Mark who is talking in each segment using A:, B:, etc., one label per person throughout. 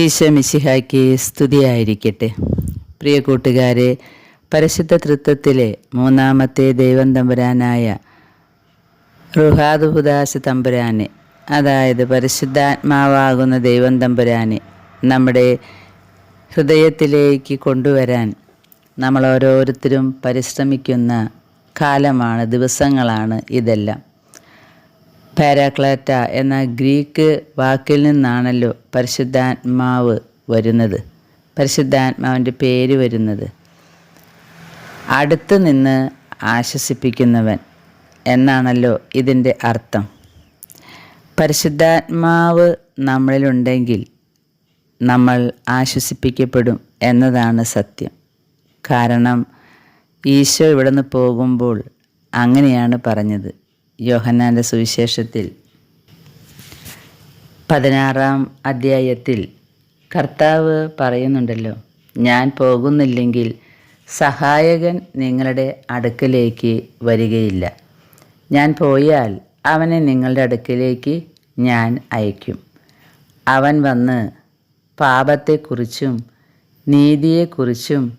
A: ഈശോ മിശിഹായ്ക്ക് സ്തുതിയായിരിക്കട്ടെ. പ്രിയ കൂട്ടുകാരെ പരിശുദ്ധ തൃത്വത്തിലെ മൂന്നാമത്തെ ദൈവം തമ്പുരാനായ റുഹാദുഹുദാസ് തമ്പുരാനെ അതായത് പരിശുദ്ധാത്മാവാകുന്ന ദൈവം തമ്പുരാനെ നമ്മുടെ ഹൃദയത്തിലേക്ക് കൊണ്ടുവരാൻ നമ്മൾ ഓരോരുത്തരും പരിശ്രമിക്കുന്ന കാലമാണ് ദിവസങ്ങളാണ് ഇതെല്ലാം. പാരാക്ലാറ്റ എന്ന ഗ്രീക്ക് വാക്കിൽ നിന്നാണല്ലോ പരിശുദ്ധാത്മാവ് വരുന്നത്. പരിശുദ്ധാത്മാവിന്റെ പേര് വരുന്നത്. അടുത്ത് നിന്ന് ആശ്വസിപ്പിക്കുന്നവൻ എന്നാണല്ലോ ഇതിന്റെ അർത്ഥം. പരിശുദ്ധാത്മാവ് നമ്മളിലുണ്ടെങ്കിൽ നമ്മൾ ആശ്വസിപ്പിക്കപ്പെടും എന്നതാണ് സത്യം. കാരണം ഈശോ ഇവിടെ നിന്ന് പോകുമ്പോൾ അങ്ങനെയാണ് പറഞ്ഞത്. യോഹന്നാന്റെ സുവിശേഷത്തിൽ പതിനാറാം അധ്യായത്തിൽ കർത്താവ് പറയുന്നുണ്ടല്ലോ ഞാൻ പോകുന്നില്ലെങ്കിൽ സഹായകൻ നിങ്ങളുടെ അടുക്കലേക്ക് വരികയില്ല. ഞാൻ പോയാൽ അവനെ നിങ്ങളുടെ അടുക്കലേക്ക് ഞാൻ അയക്കും അവൻ വന്ന് പാപത്തെക്കുറിച്ചും നീതിയെക്കുറിച്ചും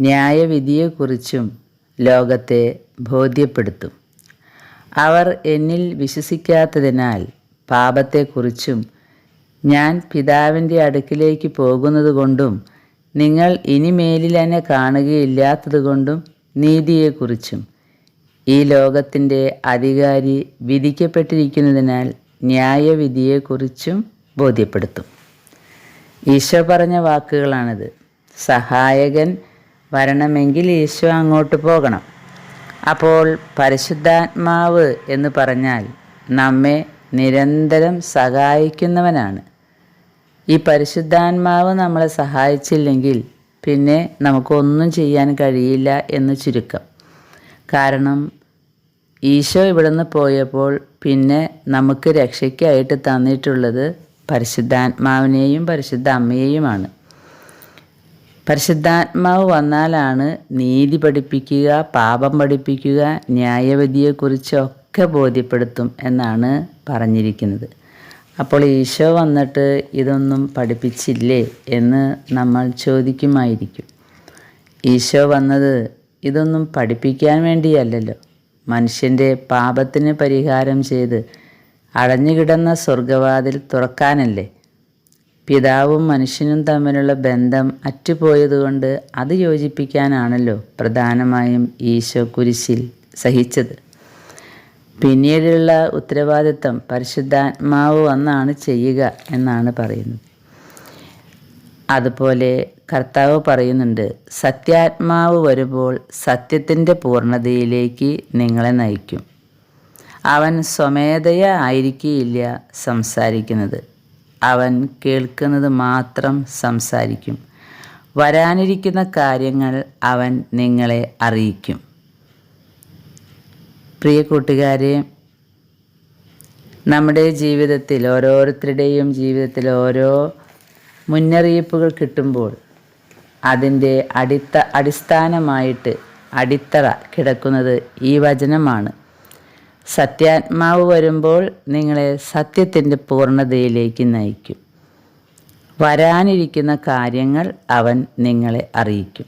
A: ന്യായവിധിയെക്കുറിച്ചും ലോകത്തെ ബോധ്യപ്പെടുത്തും. അവർ എന്നിൽ വിശ്വസിക്കാത്തതിനാൽ പാപത്തെക്കുറിച്ചും ഞാൻ പിതാവിന്റെ അടുക്കിലേക്ക് പോകുന്നതുകൊണ്ടും നിങ്ങൾ ഇനിമേലിൽ എന്നെ കാണുകയില്ലാത്തതുകൊണ്ടും നീതിയെക്കുറിച്ചും ഈ ലോകത്തിന്റെ അധികാരി വിധിക്കപ്പെട്ടിരിക്കുന്നതിനാൽ ന്യായവിധിയെക്കുറിച്ചും ബോധ്യപ്പെടുത്തും. ഈശോ പറഞ്ഞ വാക്കുകളാണിത്. സഹായകൻ വരണമെങ്കിൽ ഈശോ അങ്ങോട്ട് പോകണം. അപ്പോൾ പരിശുദ്ധാത്മാവ് എന്ന് പറഞ്ഞാൽ നമ്മെ നിരന്തരം സഹായിക്കുന്നവനാണ്. ഈ പരിശുദ്ധാത്മാവ് നമ്മളെ സഹായിച്ചില്ലെങ്കിൽ പിന്നെ നമുക്കൊന്നും ചെയ്യാൻ കഴിയില്ല എന്ന് ചുരുക്കം. കാരണം ഈശോ ഇവിടുന്ന് പോയപ്പോൾ പിന്നെ നമുക്ക് രക്ഷയ്ക്കായിട്ട് തന്നിട്ടുള്ളത് പരിശുദ്ധാത്മാവിനെയും പരിശുദ്ധ അമ്മയെയുമാണ്. പരിശുദ്ധാത്മാവ് വന്നാലാണ് നീതി പഠിപ്പിക്കുക പാപം പഠിപ്പിക്കുക ന്യായവിധിയെക്കുറിച്ചൊക്കെ ബോധ്യപ്പെടുത്തും എന്നാണ് പറഞ്ഞിരിക്കുന്നത്. അപ്പോൾ ഈശോ വന്നിട്ട് ഇതൊന്നും പഠിപ്പിച്ചില്ലേ എന്ന് നമ്മൾ ചോദിക്കുമായിരിക്കും. ഈശോ വന്നത് ഇതൊന്നും പഠിപ്പിക്കാൻ വേണ്ടിയല്ലല്ലോ. മനുഷ്യന്റെ പാപത്തിന് പരിഹാരം ചെയ്ത് അടഞ്ഞുകിടന്ന സ്വർഗവാതിൽ തുറക്കാനല്ലേ പിതാവും മനുഷ്യനും തമ്മിലുള്ള ബന്ധം അറ്റുപോയതുകൊണ്ട് അത് യോജിപ്പിക്കാനാണല്ലോ പ്രധാനമായും ഈശോ കുരിശിൽ സഹിച്ചത്. പിന്നീടുള്ള ഉത്തരവാദിത്തം പരിശുദ്ധാത്മാവ് വന്നാണ് ചെയ്യുക എന്നാണ് പറയുന്നത്. അതുപോലെ കർത്താവ് പറയുന്നുണ്ട് സത്യാത്മാവ് വരുമ്പോൾ സത്യത്തിന്റെ പൂർണതയിലേക്ക് നിങ്ങളെ നയിക്കും. അവൻ സ്വമേധയ ആയിരിക്കില്ല സംസാരിക്കുന്നത്. അവൻ കേൾക്കുന്നത് മാത്രം സംസാരിക്കും. വരാനിരിക്കുന്ന കാര്യങ്ങൾ അവൻ നിങ്ങളെ അറിയിക്കും. പ്രിയ കൂട്ടുകാരെ നമ്മുടെ ജീവിതത്തിൽ ഓരോരുത്തരുടെയും ജീവിതത്തിൽ ഓരോ മുന്നറിയിപ്പുകൾ കിട്ടുമ്പോൾ അതിന്റെ അടിത്ത അടിസ്ഥാനമായിട്ട് അടിത്തറ കിടക്കുന്നത് ഈ വചനമാണ്. സത്യാത്മാവ് വരുമ്പോൾ നിങ്ങളെ സത്യത്തിന്റെ പൂർണതയിലേക്ക് നയിക്കും. വരാനിരിക്കുന്ന കാര്യങ്ങൾ അവൻ നിങ്ങളെ അറിയിക്കും.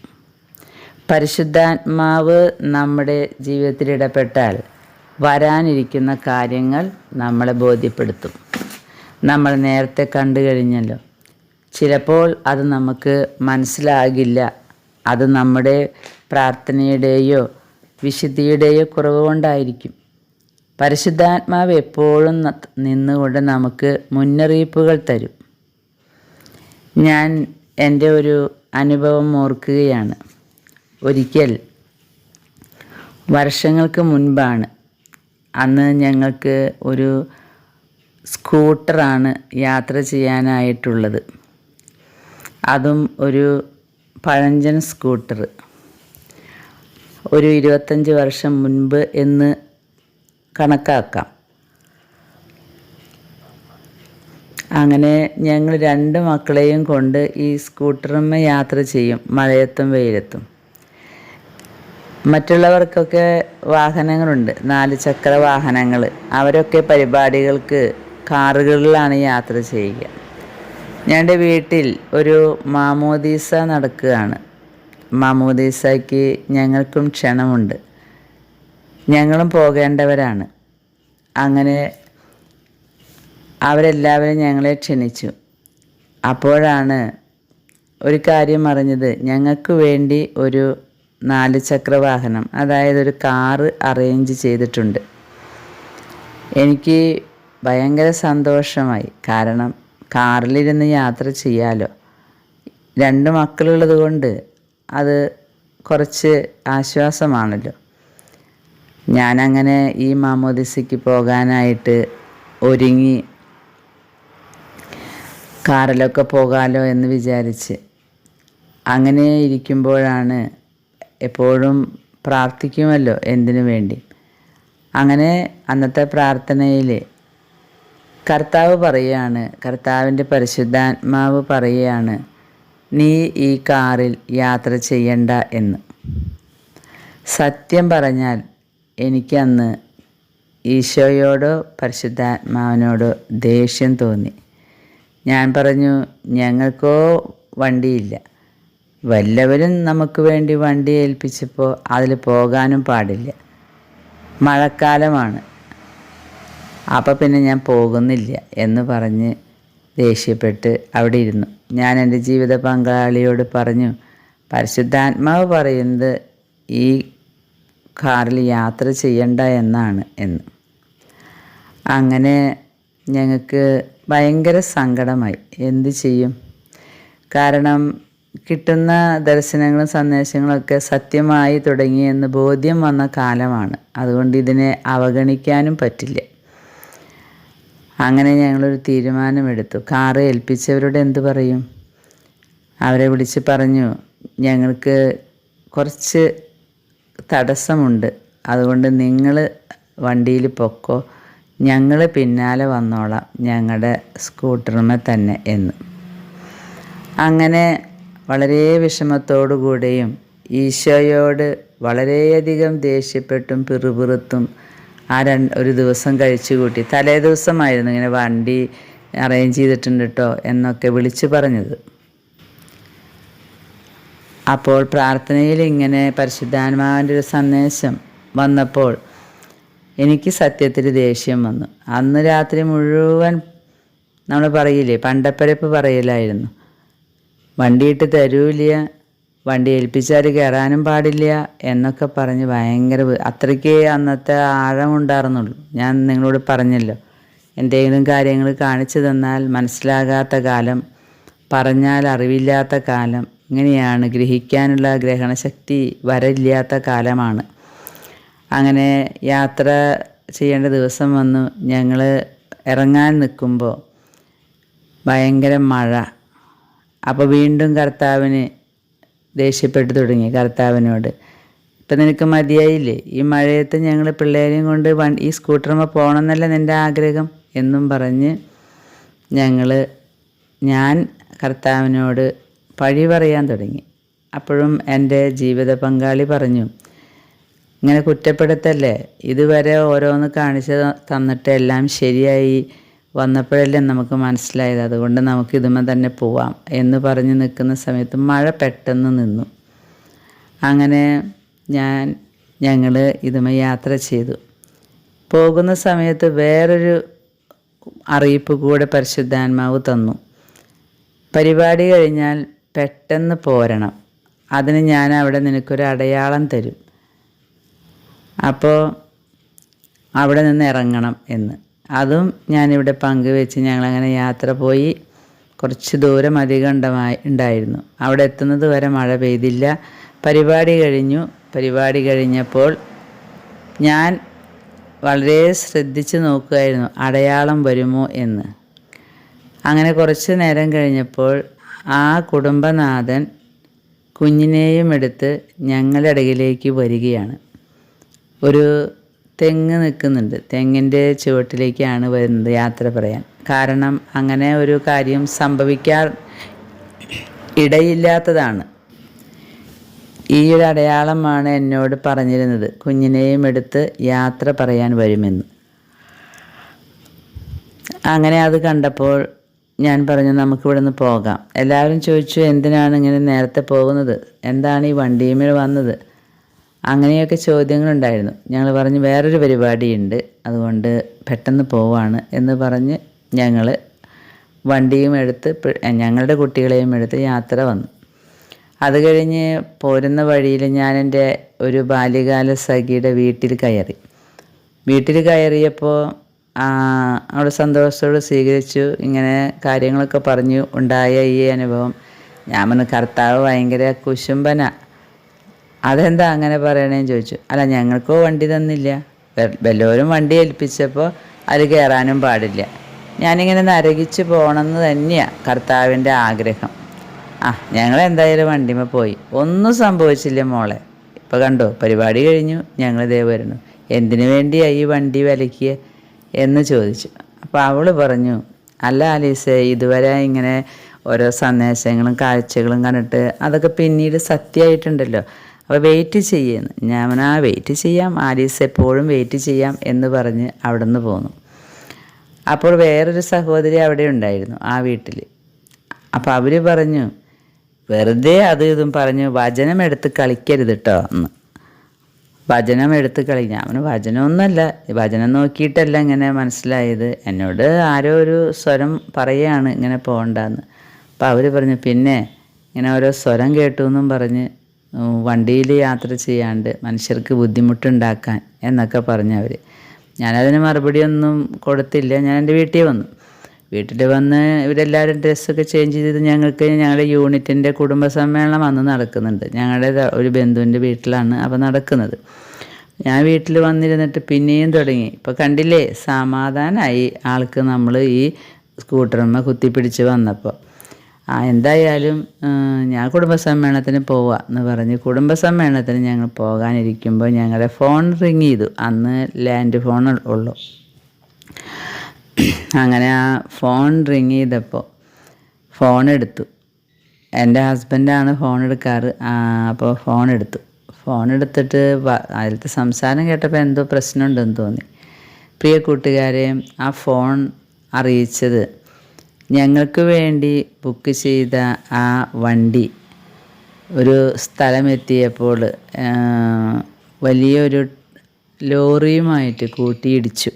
A: പരിശുദ്ധാത്മാവ് നമ്മുടെ ജീവിതത്തിൽ ഇടപെട്ടാൽ വരാനിരിക്കുന്ന കാര്യങ്ങൾ നമ്മളെ ബോധ്യപ്പെടുത്തും. നമ്മൾ നേരത്തെ കണ്ടു കഴിഞ്ഞല്ലോ. ചിലപ്പോൾ അത് നമുക്ക് മനസ്സിലാകില്ല. അത് നമ്മുടെ പ്രാർത്ഥനയുടെയോ വിശുദ്ധിയുടെയോ കുറവ് കൊണ്ടായിരിക്കും. പരിശുദ്ധാത്മാവ് എപ്പോഴും നിന്നുകൊണ്ട് നമുക്ക് മുന്നറിയിപ്പുകൾ തരും. ഞാൻ എന്റെ ഒരു അനുഭവം ഓർക്കുകയാണ്. ഒരിക്കൽ വർഷങ്ങൾക്ക് മുൻപാണ് അന്ന് ഞങ്ങൾക്ക് ഒരു സ്കൂട്ടറാണ് യാത്ര ചെയ്യാനായിട്ടുള്ളത്. അതും ഒരു പഴഞ്ചൻ സ്കൂട്ടർ. ഒരു ഇരുപത്തഞ്ച് വർഷം മുൻപ് എന്ന് കണക്കാക്കാം. അങ്ങനെ ഞങ്ങൾ രണ്ട് മക്കളെയും കൊണ്ട് ഈ സ്കൂട്ടറുമ്മ യാത്ര ചെയ്യും മഴയത്തും വെയിലത്തും. മറ്റുള്ളവർക്കൊക്കെ വാഹനങ്ങളുണ്ട് നാല് ചക്ര വാഹനങ്ങൾ. അവരൊക്കെ പരിപാടികൾക്ക് കാറുകളിലാണ് യാത്ര ചെയ്യുക. ഞങ്ങളുടെ വീട്ടിൽ ഒരു മാമോദീസ നടക്കുകയാണ്. മാമോദീസയ്ക്ക് ഞങ്ങൾക്കും ക്ഷണമുണ്ട്. ഞങ്ങളും പോകേണ്ടവരാണ്. അങ്ങനെ അവരെല്ലാവരും ഞങ്ങളെ ക്ഷണിച്ചു. അപ്പോഴാണ് ഒരു കാര്യം അറിഞ്ഞത്. ഞങ്ങൾക്ക് വേണ്ടി ഒരു നാല് ചക്ര വാഹനം അതായത് ഒരു കാറ് അറേഞ്ച് ചെയ്തിട്ടുണ്ട്. എനിക്ക് ഭയങ്കര സന്തോഷമായി. കാരണം കാറിലിരുന്ന് യാത്ര ചെയ്യാലോ. രണ്ട് മക്കളുള്ളത് കൊണ്ട് അത് കുറച്ച് ആശ്വാസമാണല്ലോ. ഞാനങ്ങനെ ഈ മാമോദിസയ്ക്ക് പോകാനായിട്ട് ഒരുങ്ങി കാറിലൊക്കെ പോകാലോ എന്ന് വിചാരിച്ച് അങ്ങനെ ഇരിക്കുമ്പോഴാണ് എപ്പോഴും പ്രാർത്ഥിക്കുമല്ലോ എന്തിനു വേണ്ടി. അങ്ങനെ അന്നത്തെ പ്രാർത്ഥനയിൽ കർത്താവ് പറയുകയാണ് കർത്താവിന്റെ പരിശുദ്ധാത്മാവ് പറയുകയാണ് നീ ഈ കാറിൽ യാത്ര ചെയ്യണ്ട എന്ന്. സത്യം പറഞ്ഞാൽ എനിക്കന്ന് ഈശോയോടോ പരിശുദ്ധാത്മാവിനോടോ ദേഷ്യം തോന്നി. ഞാൻ പറഞ്ഞു ഞങ്ങൾക്കോ വണ്ടിയില്ല. വല്ലവരും നമുക്ക് വേണ്ടി വണ്ടി ഏൽപ്പിച്ചപ്പോൾ അതിൽ പോകാനും പാടില്ല. മഴക്കാലമാണ്. അപ്പോൾ പിന്നെ ഞാൻ പോകുന്നില്ല എന്ന് പറഞ്ഞ് ദേഷ്യപ്പെട്ട് അവിടെ ഇരുന്നു. ഞാൻ എന്റെ ജീവിത പങ്കാളിയോട് പറഞ്ഞു പരിശുദ്ധാത്മാവ് പറയുന്നത് ഈ കാറിൽ യാത്ര ചെയ്യണ്ട എന്നാണ് എന്ന്. അങ്ങനെ ഞങ്ങൾക്ക് ഭയങ്കര സങ്കടമായി. എന്ത് ചെയ്യും? കാരണം കിട്ടുന്ന ദർശനങ്ങളും സന്ദേശങ്ങളൊക്കെ സത്യമായി തുടങ്ങിയെന്ന് ബോധ്യം വന്ന കാലമാണ്. അതുകൊണ്ട് ഇതിനെ അവഗണിക്കാനും പറ്റില്ല. അങ്ങനെ ഞങ്ങളൊരു തീരുമാനമെടുത്തു. കാറ് ഏൽപ്പിച്ചവരോട് എന്തു പറയും? അവരെ വിളിച്ച് പറഞ്ഞു ഞങ്ങൾക്ക് കുറച്ച് തടസ്സമുണ്ട്. അതുകൊണ്ട് നിങ്ങൾ വണ്ടിയിൽ പൊക്കോ. ഞങ്ങൾ പിന്നാലെ വന്നോളാം. ഞങ്ങളുടെ സ്കൂട്ടറിനെ തന്നെ എന്ന്. അങ്ങനെ വളരെ വിഷമത്തോടു കൂടെയും ഈശോയോട് വളരെയധികം ദേഷ്യപ്പെട്ടും പിറുപിറുത്തും ആ രണ്ട് ഒരു ദിവസം കഴിച്ചു കൂട്ടി. തലേ ദിവസമായിരുന്നു ഇങ്ങനെ വണ്ടി അറേഞ്ച് ചെയ്തിട്ടുണ്ട് കേട്ടോ എന്നൊക്കെ വിളിച്ചു പറഞ്ഞത്. അപ്പോൾ പ്രാർത്ഥനയിൽ ഇങ്ങനെ പരിശുദ്ധാത്മാവിന്റെ ഒരു സന്ദേശം വന്നപ്പോൾ എനിക്ക് സത്യത്തിൽ ദേഷ്യം വന്നു. അന്ന് രാത്രി മുഴുവൻ നമ്മൾ പറയില്ലേ പണ്ടപ്പരപ്പ് പറയലായിരുന്നു. വണ്ടിയിട്ട് തരൂല വണ്ടി ഏൽപ്പിച്ചാൽ കയറാനും പാടില്ല എന്നൊക്കെ പറഞ്ഞ് ഭയങ്കര അത്രയ്ക്ക് അന്നത്തെ ആഴമുണ്ടായിരുന്നുള്ളൂ ഞാൻ നിങ്ങളോട് പറഞ്ഞല്ലോ എന്തെങ്കിലും കാര്യങ്ങൾ കാണിച്ചു തന്നാൽ മനസ്സിലാകാത്ത കാലം പറഞ്ഞാൽ അറിവില്ലാത്ത കാലം ഇങ്ങനെയാണ് ഗ്രഹിക്കാനുള്ള ഗ്രഹണശക്തി വരില്ലാത്ത കാലമാണ്. അങ്ങനെ യാത്ര ചെയ്യേണ്ട ദിവസം വന്നു. ഞങ്ങൾ ഇറങ്ങാൻ നിൽക്കുമ്പോൾ ഭയങ്കര മഴ. അപ്പോൾ വീണ്ടും കർത്താവിന് ദേഷ്യപ്പെട്ടു തുടങ്ങി കർത്താവിനോട്. ഇപ്പം നിനക്ക് മതിയായില്ലേ? ഈ മഴയത്ത് ഞങ്ങൾ പിള്ളേരെയും കൊണ്ട് വൺ ഈ സ്കൂട്ടറുമ്പോൾ പോകണമെന്നല്ല നിന്റെ ആഗ്രഹം? എന്നും പറഞ്ഞ് ഞങ്ങൾ ഞാൻ കർത്താവിനോട് പഴി പറയാൻ തുടങ്ങി. അപ്പോഴും എന്റെ ജീവിത പങ്കാളി പറഞ്ഞു ഇങ്ങനെ കുറ്റപ്പെടുത്തല്ലേ? ഇതുവരെ ഓരോന്ന് കാണിച്ച് തന്നിട്ട് എല്ലാം ശരിയായി വന്നപ്പോഴല്ലേ നമുക്ക് മനസ്സിലായത്. അതുകൊണ്ട് നമുക്ക് ഇതുമേ തന്നെ പോവാം എന്ന് പറഞ്ഞ് നിൽക്കുന്ന സമയത്ത് മഴ പെട്ടെന്ന് നിന്നു. അങ്ങനെ ഞാൻ ഞങ്ങൾ ഇതുമേ യാത്ര ചെയ്തു. പോകുന്ന സമയത്ത് വേറൊരു അറിയിപ്പ് കൂടെ പരിശുദ്ധാത്മാവ് തന്നു. പരിപാടി കഴിഞ്ഞാൽ പെട്ടെന്ന് പോരണം. അതിന് ഞാൻ അവിടെ നിനക്കൊരു അടയാളം തരും. അപ്പോൾ അവിടെ നിന്ന് ഇറങ്ങണം എന്ന്. അതും ഞാനിവിടെ പങ്കുവെച്ച് ഞങ്ങളങ്ങനെ യാത്ര പോയി കുറച്ച് ദൂരം അധികം ഉണ്ടമായി ഉണ്ടായിരുന്നു. അവിടെ എത്തുന്നത് വരെ മഴ പെയ്തില്ല. പരിപാടി കഴിഞ്ഞു. പരിപാടി കഴിഞ്ഞപ്പോൾ ഞാൻ വളരെ ശ്രദ്ധിച്ച് നോക്കുമായിരുന്നു അടയാളം വരുമോ എന്ന്. അങ്ങനെ കുറച്ച് നേരം കഴിഞ്ഞപ്പോൾ ആ കുടുംബനാഥൻ കുഞ്ഞിനെയും എടുത്ത് ഞങ്ങളുടെ ഇടയിലേക്ക് വരികയാണ്. ഒരു തെങ്ങ് നിൽക്കുന്നുണ്ട്. തെങ്ങിന്റെ ചുവട്ടിലേക്കാണ് വരുന്നത് യാത്ര പറയാൻ. കാരണം അങ്ങനെ ഒരു കാര്യം സംഭവിക്കാൻ ഇടയില്ലാത്തതാണ്. ഈ ഒരു അടയാളമാണ് എന്നോട് പറഞ്ഞിരുന്നത്. കുഞ്ഞിനെയും എടുത്ത് യാത്ര പറയാൻ വരുമെന്ന്. അങ്ങനെ അത് കണ്ടപ്പോൾ ഞാൻ പറഞ്ഞു നമുക്കിവിടെ നിന്ന് പോകാം. എല്ലാവരും ചോദിച്ചു എന്തിനാണ് ഇങ്ങനെ നേരത്തെ പോകുന്നത്? എന്താണ് ഈ വണ്ടിയുമേൽ വന്നത്? അങ്ങനെയൊക്കെ ചോദ്യങ്ങളുണ്ടായിരുന്നു. ഞങ്ങൾ പറഞ്ഞു വേറൊരു പരിപാടിയുണ്ട്. അതുകൊണ്ട് പെട്ടെന്ന് പോവാണ്. എന്ന് പറഞ്ഞ് ഞങ്ങൾ വണ്ടിയും എടുത്ത് ഞങ്ങളുടെ കുട്ടികളെയും എടുത്ത് യാത്ര വന്നു. അത് കഴിഞ്ഞ് പോരുന്ന വഴിയിൽ ഞാൻ എന്റെ ഒരു ബാല്യകാല സഖിയുടെ വീട്ടിൽ കയറി. വീട്ടിൽ കയറിയപ്പോൾ അവിടെ സന്തോഷത്തോട് സ്വീകരിച്ചു. ഇങ്ങനെ കാര്യങ്ങളൊക്കെ പറഞ്ഞു. ഉണ്ടായ ഈ അനുഭവം. ഞാൻ പറഞ്ഞു കർത്താവ് ഭയങ്കര കുശുംബന. അതെന്താ അങ്ങനെ പറയണേന്ന് ചോദിച്ചു. അല്ല ഞങ്ങൾക്കോ വണ്ടി തന്നില്ല. വല്ലവരും വണ്ടി ഏൽപ്പിച്ചപ്പോൾ അതിൽ കയറാനും പാടില്ല. ഞാനിങ്ങനെ നരകിച്ച് പോകണമെന്ന് തന്നെയാണ് കർത്താവിന്റെ ആഗ്രഹം. ആ ഞങ്ങൾ എന്തായാലും വണ്ടിമേ പോയി. ഒന്നും സംഭവിച്ചില്ല മോളെ. ഇപ്പോൾ കണ്ടോ പരിപാടി കഴിഞ്ഞു. ഞങ്ങൾ ഇതേ വരുന്നു. എന്തിനു വേണ്ടിയാണ് ഈ വണ്ടി വിലക്കിയ? എന്ന് ചോദിച്ചു. അപ്പോൾ അവൾ പറഞ്ഞു അല്ല ആലീസേ ഇതുവരെ ഇങ്ങനെ ഓരോ സന്ദേശങ്ങളും കാഴ്ചകളും കണ്ടിട്ട് അതൊക്കെ പിന്നീട് സത്യമായിട്ടുണ്ടല്ലോ. അപ്പോൾ വെയിറ്റ് ചെയ്യുന്നു. ഞാൻ ആ വെയിറ്റ് ചെയ്യാം. ആലീസ് എപ്പോഴും വെയിറ്റ് ചെയ്യാം എന്ന് പറഞ്ഞ് അവിടെ നിന്ന് പോന്നു. അപ്പോൾ വേറൊരു സഹോദരി അവിടെ ഉണ്ടായിരുന്നു ആ വീട്ടിൽ അപ്പോൾ അവർ പറഞ്ഞു വെറുതെ അത് ഇതും പറഞ്ഞു വചനം എടുത്ത് കളിക്കരുത് കേട്ടോ എന്ന്. വചനം എടുത്ത് കളി ഞാൻ ഭജനമൊന്നുമല്ല. വചനം നോക്കിയിട്ടല്ല ഇങ്ങനെ മനസ്സിലായത്. എന്നോട് ആരോ ഒരു സ്വരം പറയുകയാണ് ഇങ്ങനെ പോകണ്ടെന്ന്. അപ്പോൾ അവർ പറഞ്ഞു പിന്നെ ഇങ്ങനെ ഓരോ സ്വരം കേട്ടു എന്നും പറഞ്ഞ് വണ്ടിയിൽ യാത്ര ചെയ്യാണ്ട് മനുഷ്യർക്ക് ബുദ്ധിമുട്ടുണ്ടാക്കാൻ എന്നൊക്കെ പറഞ്ഞവർ ഞാനതിന് മറുപടിയൊന്നും കൊടുത്തില്ല. ഞാൻ എന്റെ വീട്ടിൽ വന്നു. വീട്ടിൽ വന്ന് ഇവരെല്ലാവരും ഡ്രസ്സൊക്കെ ചേഞ്ച് ചെയ്ത് ഞങ്ങൾക്ക് ഞങ്ങളുടെ യൂണിറ്റിന്റെ കുടുംബ സമ്മേളനം അന്ന് നടക്കുന്നുണ്ട്. ഞങ്ങളുടെ ഒരു ബന്ധുവിന്റെ വീട്ടിലാണ് അപ്പോൾ നടക്കുന്നത്. ഞാൻ വീട്ടിൽ വന്നിരുന്നിട്ട് പിന്നെയും തുടങ്ങി. ഇപ്പോൾ കണ്ടില്ലേ സമാധാനമായി ആൾക്ക് നമ്മൾ ഈ സ്കൂട്ടറുമ്മ കുത്തിപ്പിടിച്ച് വന്നപ്പോൾ ആ എന്തായാലും ഞാൻ കുടുംബസമ്മേളനത്തിന് പോവാം എന്ന് പറഞ്ഞ് കുടുംബസമ്മേളനത്തിന് ഞങ്ങൾ പോകാനിരിക്കുമ്പോൾ ഞങ്ങളുടെ ഫോൺ റിങ് ചെയ്തു. അന്ന് ലാൻഡ് ഫോൺ ഉള്ളൂ. അങ്ങനെ ആ ഫോൺ റിങ് ചെയ്തപ്പോൾ ഫോൺ എടുത്തു. എന്റെ ഹസ്ബൻഡാണ് ഫോൺ എടുക്കാറ്. അപ്പോൾ ഫോൺ എടുത്തു. ഫോൺ എടുത്തിട്ട് അതിലത്തെ സംസാരം കേട്ടപ്പോൾ എന്തോ പ്രശ്നമുണ്ടെന്ന് തോന്നി. പ്രിയ കൂട്ടുകാരെ ആ ഫോൺ അറിയിച്ചത് ഞങ്ങൾക്ക് വേണ്ടി ബുക്ക് ചെയ്ത ആ വണ്ടി ഒരു സ്ഥലമെത്തിയപ്പോൾ വലിയൊരു ലോറിയുമായിട്ട് കൂട്ടിയിടിച്ചു.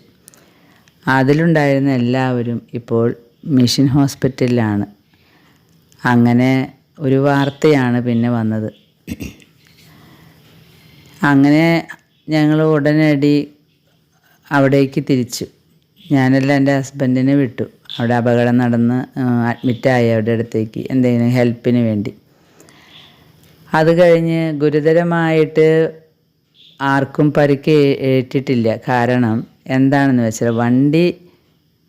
A: അതിലുണ്ടായിരുന്ന എല്ലാവരും ഇപ്പോൾ മിഷൻ ഹോസ്പിറ്റലിലാണ്. അങ്ങനെ ഒരു വാർത്തയാണ് പിന്നെ വന്നത്. അങ്ങനെ ഞങ്ങൾ ഉടനടി അവിടേക്ക് തിരിച്ചു. ഞാനെല്ലാം എന്റെ ഹസ്ബൻഡിനെ വിട്ടു. അവിടെ അപകടം നടന്ന് അഡ്മിറ്റായി അവിടെ അടുത്തേക്ക് എന്തെങ്കിലും ഹെൽപ്പിന് വേണ്ടി. അത് കഴിഞ്ഞ് ഗുരുതരമായിട്ട് ആർക്കും പരിക്ക് ഏറ്റിട്ടില്ല. കാരണം എന്താണെന്ന് വെച്ചാൽ വണ്ടി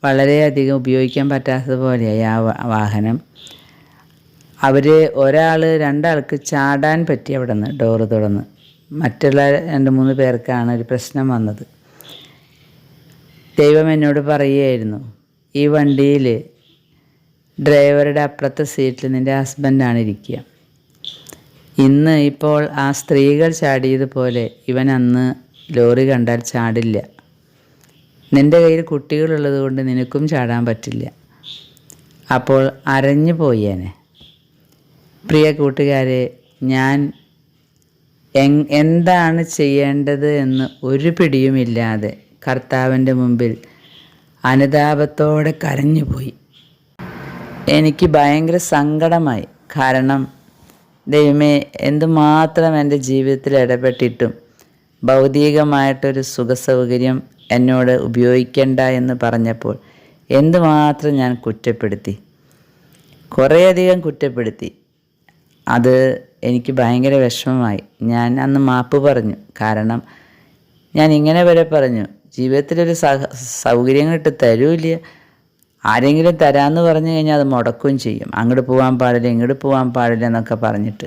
A: വളരെയധികം ഉപയോഗിക്കാൻ പറ്റാത്തതുപോലെയായി ആ വാഹനം. അവർ ഒരാൾ രണ്ടാൾക്ക് ചാടാൻ പറ്റി അവിടെ നിന്ന് ഡോറ് തുറന്ന്. മറ്റുള്ള രണ്ട് മൂന്ന് പേർക്കാണ് ഒരു പ്രശ്നം വന്നത്. ദൈവം എന്നോട് പറയുകയായിരുന്നു ഈ വണ്ടിയിൽ ഡ്രൈവറുടെ അപ്പുറത്തെ സീറ്റിൽ നിന്റെ ഹസ്ബൻഡാണ് ഇരിക്കുക. ഇന്ന് ഇപ്പോൾ ആ സ്ത്രീകൾ ചാടിയതുപോലെ ഇവൻ അന്ന് ലോറി കണ്ടാൽ ചാടില്ല. നിന്റെ കയ്യിൽ കുട്ടികളുള്ളത് കൊണ്ട് നിനക്കും ചാടാൻ പറ്റില്ല. അപ്പോൾ അരഞ്ഞു പോയേനെ. പ്രിയ കൂട്ടുകാരെ ഞാൻ എന്താണ് ചെയ്യേണ്ടത് എന്ന് ഒരു പിടിയുമില്ലാതെ കർത്താവിന്റെ മുമ്പിൽ അനുതാപത്തോടെ കരഞ്ഞുപോയി എനിക്ക് ഭയങ്കര സങ്കടമായി. കാരണം ദൈവമേ എന്തുമാത്രം എന്റെ ജീവിതത്തിൽ ഇടപെട്ടിട്ടും ഭൗതികമായിട്ടൊരു സുഖസൗകര്യം എന്നോട് ഉപയോഗിക്കണ്ട എന്ന് പറഞ്ഞപ്പോൾ എന്തുമാത്രം ഞാൻ കുറ്റപ്പെടുത്തി? കുറേയധികം കുറ്റപ്പെടുത്തി. അത് എനിക്ക് ഭയങ്കര വിഷമമായി. ഞാൻ അന്ന് മാപ്പ് പറഞ്ഞു. കാരണം ഞാൻ ഇങ്ങനെ വരെ പറഞ്ഞു ജീവിതത്തിലൊരു സഹ സൗകര്യങ്ങൾ ഇട്ട് തരൂല്ല. ആരെങ്കിലും തരാമെന്ന് പറഞ്ഞു കഴിഞ്ഞാൽ അത് മുടക്കുകയും ചെയ്യും. അങ്ങോട്ട് പോകാൻ പാടില്ല ഇങ്ങോട്ട് പോകാൻ പാടില്ല എന്നൊക്കെ പറഞ്ഞിട്ട്.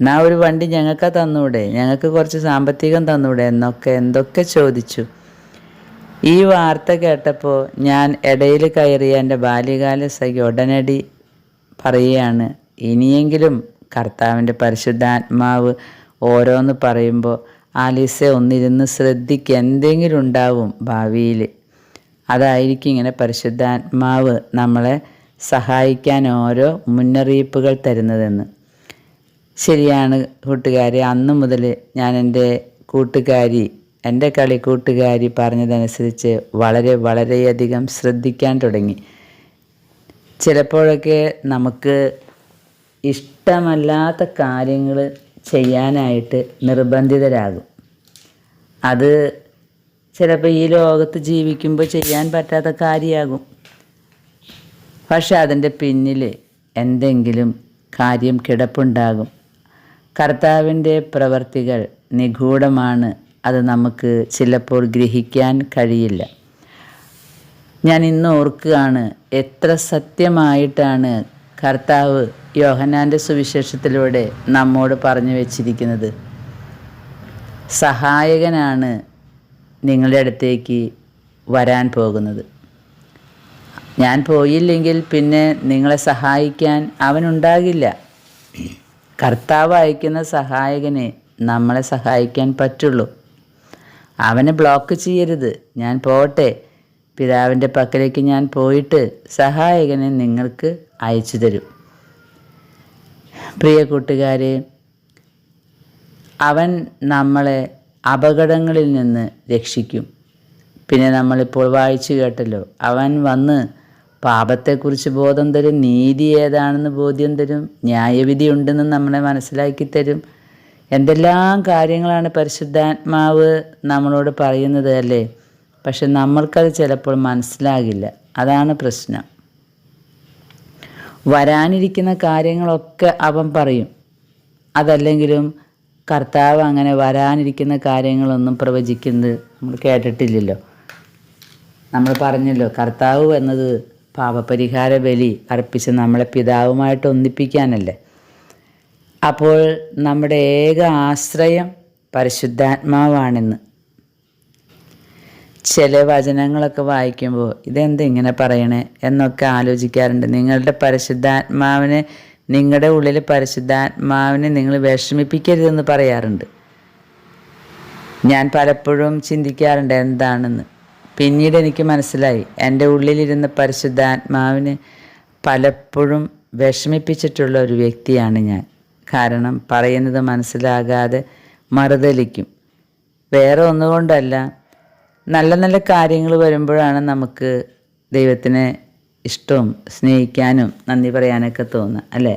A: എന്നാ ഒരു വണ്ടി ഞങ്ങൾക്ക് തന്നൂടെ? ഞങ്ങൾക്ക് കുറച്ച് സാമ്പത്തികം തന്നൂടെ? എന്നൊക്കെ എന്തൊക്കെ ചോദിച്ചു. ഈ വാർത്ത കേട്ടപ്പോൾ ഞാൻ ഇടയിൽ കയറിയ എന്റെ ബാല്യകാല സഖി ഉടനടി പറയുകയാണ് ഇനിയെങ്കിലും കർത്താവിന്റെ പരിശുദ്ധാത്മാവ് ഓരോന്ന് പറയുമ്പോൾ ആലീസെ ഒന്നിരുന്ന് ശ്രദ്ധിക്കുക എന്തെങ്കിലും ഉണ്ടാവും ഭാവിയിൽ. അതായിരിക്കും ഇങ്ങനെ പരിശുദ്ധാത്മാവ് നമ്മളെ സഹായിക്കാൻ ഓരോ മുന്നറിയിപ്പുകൾ തരുന്നതെന്ന്. ശരിയാണ് കൂട്ടുകാരി അന്ന് മുതൽ ഞാൻ എന്റെ കൂട്ടുകാരി എന്റെ കളിക്കൂട്ടുകാരി പറഞ്ഞതനുസരിച്ച് വളരെ വളരെയധികം ശ്രദ്ധിക്കാൻ തുടങ്ങി. ചിലപ്പോഴൊക്കെ നമുക്ക് ഇഷ്ടമല്ലാത്ത കാര്യങ്ങൾ ചെയ്യാനായിട്ട് നിർബന്ധിതരാകും. അത് ചിലപ്പോൾ ഈ ലോകത്ത് ജീവിക്കുമ്പോൾ ചെയ്യാൻ പറ്റാത്ത കാര്യമാകും. പക്ഷെ അതിന്റെ പിന്നിൽ എന്തെങ്കിലും കാര്യം കിടപ്പുണ്ടാകും. കർത്താവിന്റെ പ്രവർത്തികൾ നിഗൂഢമാണ് അത് നമുക്ക് ചിലപ്പോൾ ഗ്രഹിക്കാൻ കഴിയില്ല. ഞാൻ ഇന്ന് ഓർക്കുകയാണ് എത്ര സത്യമായിട്ടാണ് കർത്താവ് യോഹനാന്റെ സുവിശേഷത്തിലൂടെ നമ്മോട് പറഞ്ഞു വച്ചിരിക്കുന്നത്. സഹായകനാണ് നിങ്ങളുടെ അടുത്തേക്ക് വരാൻ പോകുന്നത്. ഞാൻ പോയില്ലെങ്കിൽ പിന്നെ നിങ്ങളെ സഹായിക്കാൻ അവനുണ്ടാകില്ല കർത്താവ് അയക്കുന്ന സഹായകനെ നമ്മളെ സഹായിക്കാൻ പറ്റുള്ളൂ. അവനെ ബ്ലോക്ക് ചെയ്യരുത്. ഞാൻ പോട്ടെ. പിതാവിന്റെ പക്കലേക്ക് ഞാൻ പോയിട്ട് സഹായകനെ നിങ്ങൾക്ക് അയച്ചു തരും. പ്രിയ കൂട്ടുകാരെ അവൻ നമ്മളെ അപകടങ്ങളിൽ നിന്ന് രക്ഷിക്കും. പിന്നെ നമ്മളിപ്പോൾ വായിച്ചു കേട്ടല്ലോ അവൻ വന്ന് പാപത്തെക്കുറിച്ച് ബോധം തരും നീതി ഏതാണെന്ന് ബോധ്യം തരും ന്യായവിധി ഉണ്ടെന്ന് നമ്മളെ മനസ്സിലാക്കി തരും. എന്തെല്ലാം കാര്യങ്ങളാണ് പരിശുദ്ധാത്മാവ് നമ്മളോട് പറയുന്നത് അല്ലേ? പക്ഷെ നമ്മൾക്കത് ചിലപ്പോൾ മനസ്സിലാകില്ല. അതാണ് പ്രശ്നം. വരാനിരിക്കുന്ന കാര്യങ്ങളൊക്കെ അവൻ പറയും. അതല്ലെങ്കിലും കർത്താവ് അങ്ങനെ വരാനിരിക്കുന്ന കാര്യങ്ങളൊന്നും പ്രവചിക്കുന്നത് നമ്മൾ കേട്ടിട്ടില്ലല്ലോ. നമ്മൾ പറഞ്ഞല്ലോ കർത്താവ് എന്നത് പാപപരിഹാര ബലി അർപ്പിച്ച് നമ്മളെ പിതാവുമായിട്ട് ഒന്നിപ്പിക്കാനല്ലേ? അപ്പോൾ നമ്മുടെ ഏക ആശ്രയം പരിശുദ്ധാത്മാവാണെന്ന്. ചില വചനങ്ങളൊക്കെ വായിക്കുമ്പോൾ ഇതെന്ത് ഇങ്ങനെ പറയണേ എന്നൊക്കെ ആലോചിക്കാറുണ്ട്. നിങ്ങളുടെ പരിശുദ്ധാത്മാവിനെ നിങ്ങളുടെ ഉള്ളിൽ പരിശുദ്ധാത്മാവിനെ നിങ്ങൾ വിഷമിപ്പിക്കരുതെന്ന് പറയാറുണ്ട്. ഞാൻ പലപ്പോഴും ചിന്തിക്കാറുണ്ട് എന്താണെന്ന്. പിന്നീട് എനിക്ക് മനസ്സിലായി എന്റെ ഉള്ളിലിരുന്ന പരിശുദ്ധാത്മാവിനെ പലപ്പോഴും വിഷമിപ്പിച്ചിട്ടുള്ള ഒരു വ്യക്തിയാണ് ഞാൻ. കാരണം പറയുന്നത് മനസ്സിലാകാതെ മറുതലിക്കും. വേറെ ഒന്നുകൊണ്ടല്ല നല്ല നല്ല കാര്യങ്ങൾ വരുമ്പോഴാണ് നമുക്ക് ദൈവത്തിനെ ഇഷ്ടവും സ്നേഹിക്കാനും നന്ദി പറയാനൊക്കെ തോന്നുക അല്ലേ?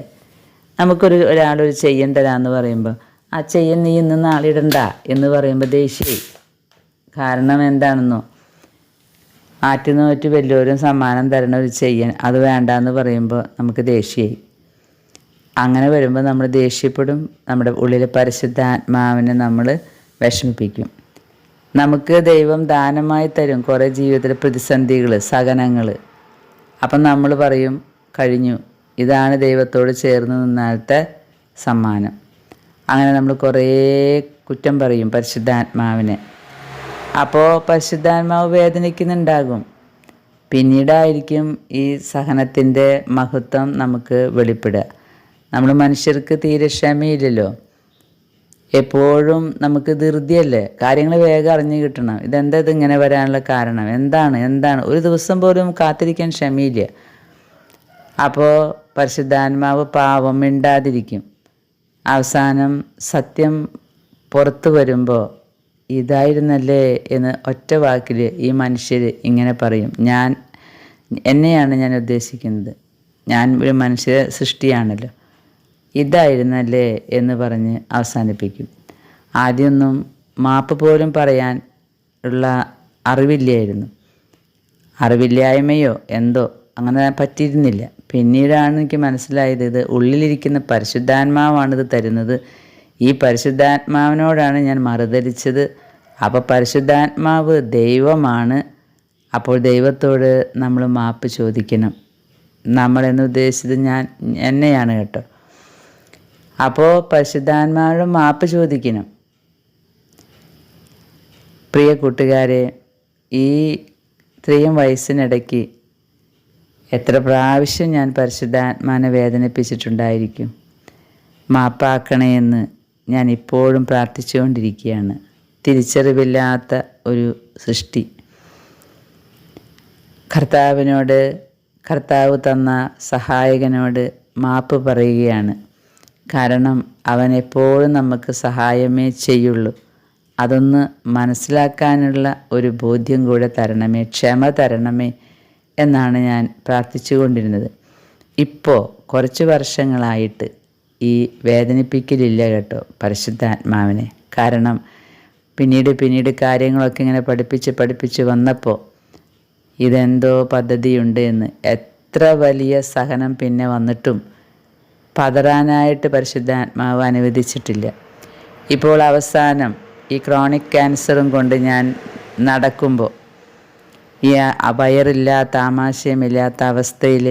A: നമുക്കൊരു ഒരാളൊരു ചെയ്യൻ തരാമെന്ന് പറയുമ്പോൾ ആ ചെയ്യൻ നീ ഇന്ന് നാളിടണ്ട എന്ന് പറയുമ്പോൾ ദേഷ്യേ കാരണം എന്താണെന്നോ? ആറ്റുനോറ്റ് വലിയവരും സമ്മാനം തരണ ഒരു ചെയ്യൻ അത് വേണ്ടാന്ന് പറയുമ്പോൾ നമുക്ക് ദേഷ്യമായി അങ്ങനെ വരുമ്പോൾ നമ്മൾ ദേഷ്യപ്പെടും നമ്മുടെ ഉള്ളിലെ പരിശുദ്ധ ആത്മാവിനെ നമ്മൾ വിഷമിപ്പിക്കും. നമുക്ക് ദൈവം ദാനമായി തരും കുറേ ജീവിതത്തിലെ പ്രതിസന്ധികൾ സഹനങ്ങൾ അപ്പം നമ്മൾ പറയും കഴിഞ്ഞു. ഇതാണ് ദൈവത്തോട് ചേർന്ന് നിന്നാലത്തെ സമ്മാനം. അങ്ങനെ നമ്മൾ കുറേ കുറ്റം പറയും പരിശുദ്ധാത്മാവിനെ അപ്പോൾ പരിശുദ്ധാത്മാവ് വേദനിക്കുന്നുണ്ടാകും. പിന്നീടായിരിക്കും ഈ സഹനത്തിന്റെ മഹത്വം നമുക്ക് വെളിപ്പെടുക. നമ്മൾ മനുഷ്യർക്ക് തീരെ ക്ഷമയില്ലല്ലോ. എപ്പോഴും നമുക്ക് ധൃതിയല്ലേ? കാര്യങ്ങൾ വേഗം അറിഞ്ഞു കിട്ടണം. ഇതെന്താ ഇതിങ്ങനെ വരാനുള്ള കാരണം? എന്താണ്? എന്താണ്? ഒരു ദിവസം പോലും കാത്തിരിക്കാൻ ക്ഷമയില്ല. അപ്പോൾ പരിശുദ്ധാത്മാവ് പാവം മിണ്ടാതിരിക്കും. അവസാനം സത്യം പുറത്തു വരുമ്പോൾ ഇതായിരുന്നല്ലേ എന്ന് ഒറ്റ വാക്കിൽ ഈ മനുഷ്യർ ഇങ്ങനെ പറയും. ഞാൻ എന്നെയാണ് ഞാൻ ഉദ്ദേശിക്കുന്നത്. ഞാൻ ഒരു മനുഷ്യ സൃഷ്ടിയാണല്ലോ. ഇതായിരുന്നല്ലേ എന്ന് പറഞ്ഞ് അവസാനിപ്പിക്കും. ആദ്യമൊന്നും മാപ്പ് പോലും പറയാൻ ഉള്ള അറിവില്ലായിരുന്നു. അറിവില്ലായ്മയോ എന്തോ അങ്ങനെ പറ്റിയിരുന്നില്ല. പിന്നീടാണ് എനിക്ക് മനസ്സിലായത് ഇത് ഉള്ളിലിരിക്കുന്ന പരിശുദ്ധാത്മാവാണിത് തരുന്നത്. ഈ പരിശുദ്ധാത്മാവിനോടാണ് ഞാൻ മറുതരിച്ചത്. അപ്പോൾ പരിശുദ്ധാത്മാവ് ദൈവമാണ്. അപ്പോൾ ദൈവത്തോട് നമ്മൾ മാപ്പ് ചോദിക്കണം. നമ്മളെന്ന് ഉദ്ദേശിച്ചത് ഞാൻ എന്നെയാണ് കേട്ടോ. അപ്പോൾ പരിശുദ്ധാന്മാരുടെ മാപ്പ് ചോദിക്കണം. പ്രിയ കൂട്ടുകാരെ ഈ ഇത്രയും വയസ്സിനിടയ്ക്ക് എത്ര പ്രാവശ്യം ഞാൻ പരിശുദ്ധാത്മാനെ വേദനിപ്പിച്ചിട്ടുണ്ടായിരിക്കും? മാപ്പാക്കണേ എന്ന് ഞാൻ ഇപ്പോഴും പ്രാർത്ഥിച്ചുകൊണ്ടിരിക്കുകയാണ്. തിരിച്ചറിവില്ലാത്ത ഒരു സൃഷ്ടി. കർത്താവിനോട് കർത്താവ് തന്ന സഹായകനോട് മാപ്പ് പറയുകയാണ്. കാരണം അവൻ എപ്പോഴും നമുക്ക് സഹായമേ ചെയ്യുള്ളൂ. അതൊന്ന് മനസ്സിലാക്കാനുള്ള ഒരു ബോധ്യം കൂടെ തരണമേ ക്ഷമ തരണമേ എന്നാണ് ഞാൻ പ്രാർത്ഥിച്ചുകൊണ്ടിരുന്നത്. ഇപ്പോൾ കുറച്ച് വർഷങ്ങളായിട്ട് ഈ വേദനിപ്പിക്കലില്ല കേട്ടോ പരിശുദ്ധാത്മാവിനെ. കാരണം പിന്നീട് പിന്നീട് കാര്യങ്ങളൊക്കെ ഇങ്ങനെ പഠിപ്പിച്ച് പഠിപ്പിച്ച് വന്നപ്പോൾ ഇതെന്തോ പദ്ധതിയുണ്ട് എന്ന് എത്ര വലിയ സഹനം പിന്നെ വന്നിട്ടും പതറാനായിട്ട് പരിശുദ്ധാത്മാവ് അനുവദിച്ചിട്ടില്ല. ഇപ്പോൾ അവസാനം ഈ ക്രോണിക് ക്യാൻസറും കൊണ്ട് ഞാൻ നടക്കുമ്പോൾ ഈ അപയറില്ലാത്ത ആമാശയമില്ലാത്ത അവസ്ഥയിൽ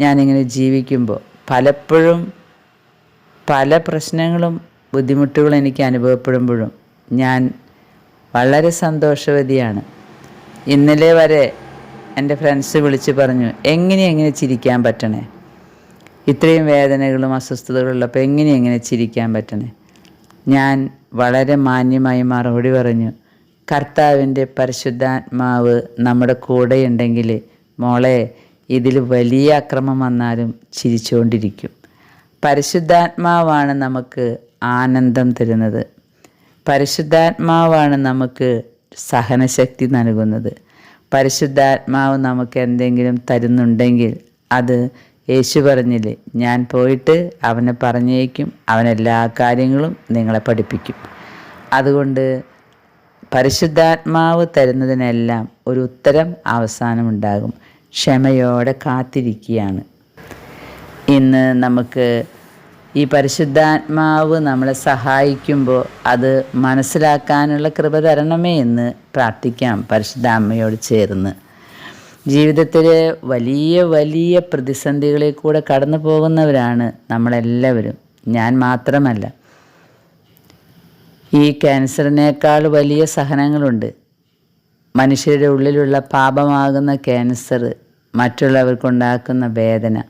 A: ഞാനിങ്ങനെ ജീവിക്കുമ്പോൾ പലപ്പോഴും പല പ്രശ്നങ്ങളും ബുദ്ധിമുട്ടുകളും എനിക്ക് അനുഭവപ്പെടുമ്പോഴും ഞാൻ വളരെ സന്തോഷവതിയാണ്. ഇന്നലെ വരെ എന്റെ ഫ്രണ്ട്സ് വിളിച്ച് പറഞ്ഞു എങ്ങനെ എങ്ങനെ ചിരിക്കാൻ പറ്റണേ? ഇത്രയും വേദനകളും അസ്വസ്ഥതകളും ഉള്ളപ്പോൾ എങ്ങനെ എങ്ങനെ ചിരിക്കാൻ പറ്റണേ? ഞാൻ വളരെ മാന്യമായി മറുപടി പറഞ്ഞു കർത്താവിന്റെ പരിശുദ്ധാത്മാവ് നമ്മുടെ കൂടെയുണ്ടെങ്കിൽ മോളെ ഇതിൽ വലിയ അക്രമം വന്നാലും ചിരിച്ചുകൊണ്ടിരിക്കും. പരിശുദ്ധാത്മാവാണ് നമുക്ക് ആനന്ദം തരുന്നത്. പരിശുദ്ധാത്മാവാണ് നമുക്ക് സഹനശക്തി നൽകുന്നത്. പരിശുദ്ധാത്മാവ് നമുക്ക് എന്തെങ്കിലും തരുന്നുണ്ടെങ്കിൽ അത് യേശു പറഞ്ഞില്ലേ ഞാൻ പോയിട്ട് അവനെ പറഞ്ഞേക്കും അവനെല്ലാ കാര്യങ്ങളും നിങ്ങളെ പഠിപ്പിക്കും. അതുകൊണ്ട് പരിശുദ്ധാത്മാവ് തരുന്നതിനെല്ലാം ഒരു ഉത്തരം അവസാനമുണ്ടാകും ക്ഷമയോടെ കാത്തിരിക്കുകയാണ്. ഇന്ന് നമുക്ക് ഈ പരിശുദ്ധാത്മാവ് നമ്മളെ സഹായിക്കുമ്പോൾ അത് മനസ്സിലാക്കാനുള്ള കൃപ തരണമേ എന്ന് പ്രാർത്ഥിക്കാം പരിശുദ്ധാത്മയോട് ചേർന്ന്. ജീവിതത്തിൽ വലിയ വലിയ പ്രതിസന്ധികളിൽ കൂടെ കടന്നു പോകുന്നവരാണ് നമ്മളെല്ലാവരും. ഞാൻ മാത്രമല്ല. ഈ ക്യാൻസറിനേക്കാൾ വലിയ സഹനങ്ങളുണ്ട്. മനുഷ്യരുടെ ഉള്ളിലുള്ള പാപമാകുന്ന ക്യാൻസർ മറ്റുള്ളവർക്കുണ്ടാക്കുന്ന വേദന.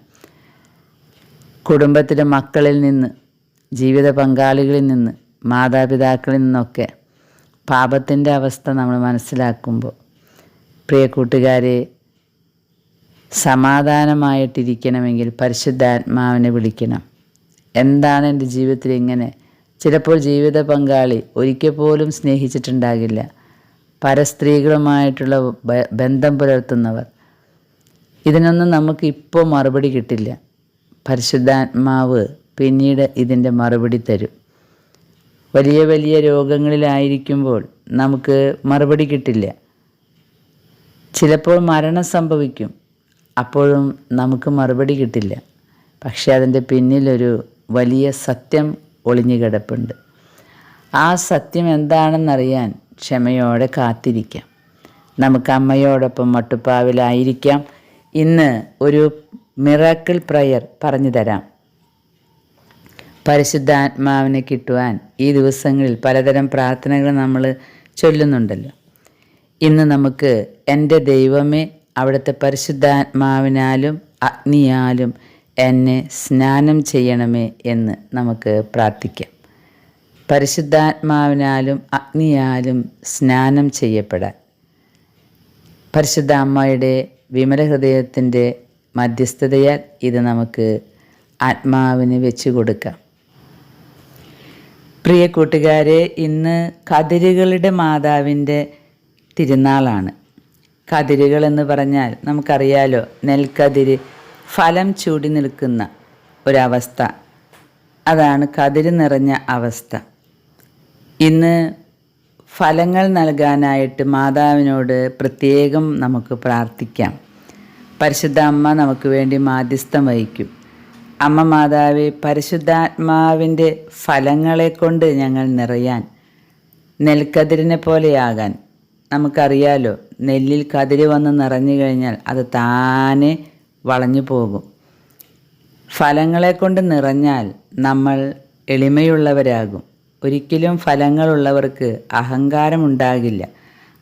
A: കുടുംബത്തിലെ മക്കളിൽ നിന്ന് ജീവിത പങ്കാളികളിൽ നിന്ന് മാതാപിതാക്കളിൽ നിന്നൊക്കെ പാപത്തിന്റെ അവസ്ഥ നമ്മൾ മനസ്സിലാക്കുമ്പോൾ പ്രിയ കൂട്ടുകാരെ സമാധാനമായിട്ടിരിക്കണമെങ്കിൽ പരിശുദ്ധാത്മാവിനെ വിളിക്കണം. എന്താണ് എന്റെ ജീവിതത്തിൽ ഇങ്ങനെ? ചിലപ്പോൾ ജീവിത പങ്കാളി ഒരിക്കൽ പോലും സ്നേഹിച്ചിട്ടുണ്ടാകില്ല. പരസ്ത്രീകളുമായിട്ടുള്ള ബന്ധം പുലർത്തുന്നവർ. ഇതിനൊന്നും നമുക്ക് ഇപ്പോൾ മറുപടി കിട്ടില്ല. പരിശുദ്ധാത്മാവ് പിന്നീട് ഇതിന്റെ മറുപടി തരും. വലിയ വലിയ രോഗങ്ങളിലായിരിക്കുമ്പോൾ നമുക്ക് മറുപടി കിട്ടില്ല. ചിലപ്പോൾ മരണം സംഭവിക്കും. അപ്പോഴും നമുക്ക് മറുപടി കിട്ടില്ല. പക്ഷേ അതിന്റെ പിന്നിലൊരു വലിയ സത്യം ഒളിഞ്ഞു കിടപ്പുണ്ട്. ആ സത്യം എന്താണെന്നറിയാൻ ക്ഷമയോടെ കാത്തിരിക്കാം. നമുക്ക് അമ്മയോടൊപ്പം മട്ടുപ്പാവിലായിരിക്കാം. ഇന്ന് ഒരു മിറാക്കിൾ പ്രയർ പറഞ്ഞു തരാം. പരിശുദ്ധാത്മാവിനെ കിട്ടുവാൻ ഈ ദിവസങ്ങളിൽ പലതരം പ്രാർത്ഥനകൾ നമ്മൾ ചൊല്ലുന്നുണ്ടല്ലോ. ഇന്ന് നമുക്ക് എന്റെ ദൈവമേ അവിടുത്തെ പരിശുദ്ധാത്മാവിനാലും അഗ്നിയാലും എന്നെ സ്നാനം ചെയ്യണമേ എന്ന് നമുക്ക് പ്രാർത്ഥിക്കാം. പരിശുദ്ധാത്മാവിനാലും അഗ്നിയാലും സ്നാനം ചെയ്യപ്പെടാൻ. പരിശുദ്ധ അമ്മയുടെ വിമല ഹൃദയത്തിന്റെ മധ്യസ്ഥതയാൽ ഇത് നമുക്ക് ആത്മാവിന് വെച്ചു കൊടുക്കാം. പ്രിയ കൂട്ടുകാരെ ഇന്ന് കതിരുകളുടെ മാതാവിന്റെ തിരുനാളാണ്. കതിരുകൾ എന്ന് പറഞ്ഞാൽ നമുക്കറിയാലോ നെൽക്കതിര് ഫലം ചൂടി നിൽക്കുന്ന ഒരവസ്ഥ. അതാണ് കതിര് നിറഞ്ഞ അവസ്ഥ. ഇന്ന് ഫലങ്ങൾ നൽകാനായിട്ട് മാതാവിനോട് പ്രത്യേകം നമുക്ക് പ്രാർത്ഥിക്കാം. പരിശുദ്ധ അമ്മ നമുക്ക് വേണ്ടി മാധ്യസ്ഥം വഹിക്കും. അമ്മ മാതാവെ പരിശുദ്ധാത്മാവിന്റെ ഫലങ്ങളെ കൊണ്ട് ഞങ്ങൾ നിറയാൻ നെൽക്കതിരിനെ പോലെയാകാൻ നമുക്കറിയാലോ നെല്ലിൽ കതിര് വന്ന് നിറഞ്ഞു കഴിഞ്ഞാൽ അത് താനെ വളഞ്ഞു പോകും. ഫലങ്ങളെ കൊണ്ട് നിറഞ്ഞാൽ നമ്മൾ എളിമയുള്ളവരാകും. ഒരിക്കലും ഫലങ്ങളുള്ളവർക്ക് അഹങ്കാരമുണ്ടാകില്ല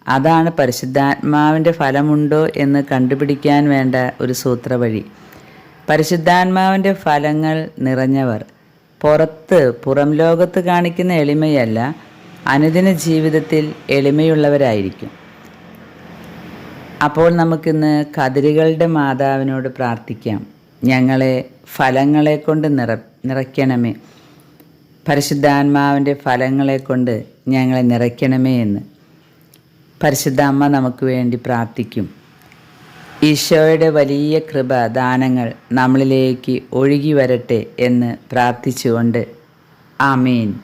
A: അതാണ് പരിശുദ്ധാത്മാവിന്റെ ഫലമുണ്ടോ എന്ന് കണ്ടുപിടിക്കാൻ വേണ്ട ഒരു സൂത്രവഴി. പരിശുദ്ധാത്മാവിന്റെ ഫലങ്ങൾ നിറഞ്ഞവർ. പുറത്ത് പുറം ലോകത്ത് കാണിക്കുന്ന എളിമയല്ല അനുദിന ജീവിതത്തിൽ എളിമയുള്ളവരായിരിക്കും. അപ്പോൾ നമുക്കിന്ന് കതിരുകളുടെ മാതാവിനോട് പ്രാർത്ഥിക്കാം. ഞങ്ങളെ ഫലങ്ങളെ കൊണ്ട് നിറ നിറയ്ക്കണമേ. പരിശുദ്ധാത്മാവിന്റെ ഫലങ്ങളെ കൊണ്ട് ഞങ്ങളെ നിറയ്ക്കണമേ എന്ന് പരിശുദ്ധ അമ്മ നമുക്ക് വേണ്ടി പ്രാർത്ഥിക്കും. ഈശോയുടെ വലിയ കൃപ ദാനങ്ങൾ നമ്മളിലേക്ക് ഒഴുകി വരട്ടെ എന്ന് പ്രാർത്ഥിച്ചുകൊണ്ട്. ആമീൻ.